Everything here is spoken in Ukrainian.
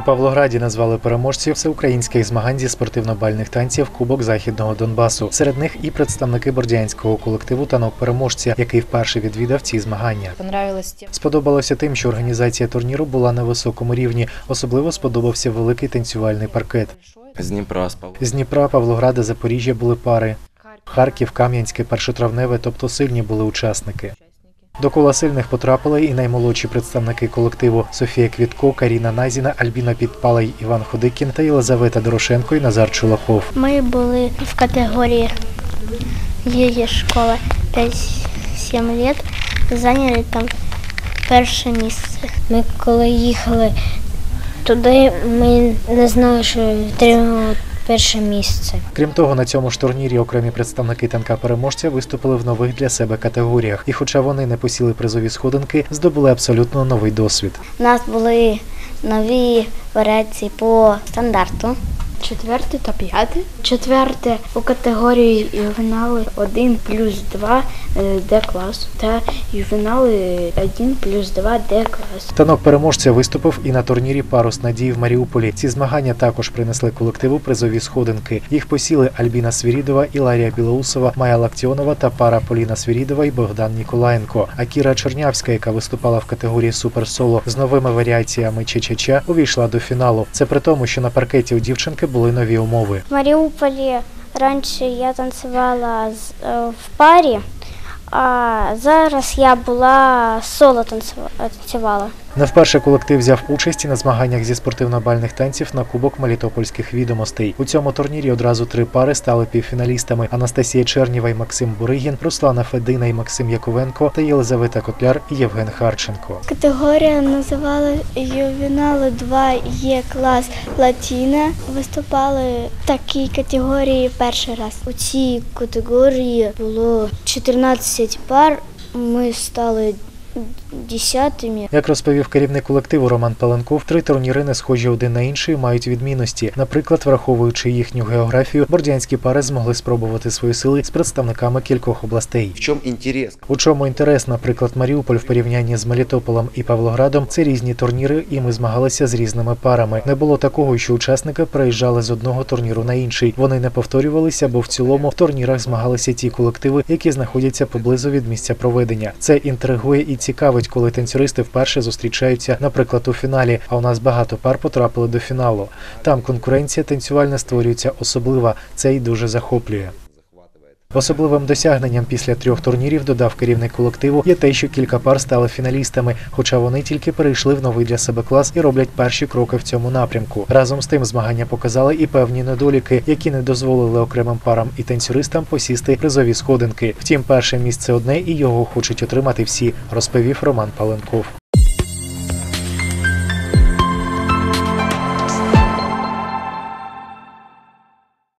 У Павлограді назвали переможців всеукраїнських змагань зі спортивно-бальних танців Кубок Західного Донбасу. Серед них і представники бордянського колективу танок переможця, який вперше відвідав ці змагання. Сподобалося тим, що організація турніру була на високому рівні. Особливо сподобався великий танцювальний паркет. З Дніпра. З Дніпра, Павлограда, Запоріжжя були пари. Харків, Кам'янське, Першотравневе, тобто сильні були учасники. До кола сильних потрапили і наймолодші представники колективу Софія Квітко, Каріна Назіна, Альбіна Підпалай, Іван Ходикін та Єлизавета Дорошенко і Назар Чулахов. Ми були в категорії її школа 5-7 років, зайняли там перше місце. Ми коли їхали туди, ми не знали, що отримали перше місце. Крім того, на цьому ж турнірі окремі представники танка переможця виступили в нових для себе категоріях. І хоча вони не посіли призові сходинки, здобули абсолютно новий досвід. У нас були нові варіації по стандарту. Четверте та п'яте. Четверте у категорії ювенали 1 плюс 2 Д клас та ювенали 1 плюс 2 Д клас. Танок переможця виступив і на турнірі Парус надії в Маріуполі. Ці змагання також принесли колективу призові сходинки. Їх посіли Альбіна Свірідова, Іларія Білоусова, Майя Лактіонова та пара Поліна Свірідова і Богдан Ніколаєнко. А Кіра Чернявська, яка виступала в категорії Суперсоло з новими варіаціями Чечеча, увійшла до фіналу. Це при тому, що на паркеті у дівчинки були нові умови. В Маріуполі раніше я танцювала е, в парі, а зараз я була соло танцюва- танцювала. Не вперше колектив взяв участь на змаганнях зі спортивно-бальних танців на Кубок Мелітопольських відомостей. У цьому турнірі одразу три пари стали півфіналістами: Анастасія Черніва і Максим Буригін, Руслана Федина і Максим Яковенко та Єлизавета Котляр і Євген Харченко. Категорія називала Ювенали 2 є клас Латіна. Виступали в такій категорії перший раз. У цій категорії було 14 пар. Ми стали десятими. Як розповів керівник колективу Роман Паленков, три турніри не схожі один на інший мають відмінності. Наприклад, враховуючи їхню географію, бордянські пари змогли спробувати свої сили з представниками кількох областей. В чому інтерес? У чому інтерес, наприклад, Маріуполь в порівнянні з Мелітополем і Павлоградом це різні турніри, і ми змагалися з різними парами. Не було такого, що учасники переїжджали з одного турніру на інший. Вони не повторювалися, бо в цілому в турнірах змагалися ті колективи, які знаходяться поблизу від місця проведення. Це інтригує і цікавить, коли танцюристи вперше зустрічаються, наприклад, у фіналі. А у нас багато пар потрапили до фіналу. Там конкуренція танцювальна створюється особлива. Це й дуже захоплює. Особливим досягненням після трьох турнірів додав керівник колективу є те, що кілька пар стали фіналістами, хоча вони тільки перейшли в новий для себе клас і роблять перші кроки в цьому напрямку. Разом з тим змагання показали і певні недоліки, які не дозволили окремим парам і танцюристам посісти призові сходинки. Втім, перше місце одне і його хочуть отримати всі, розповів Роман Паленков.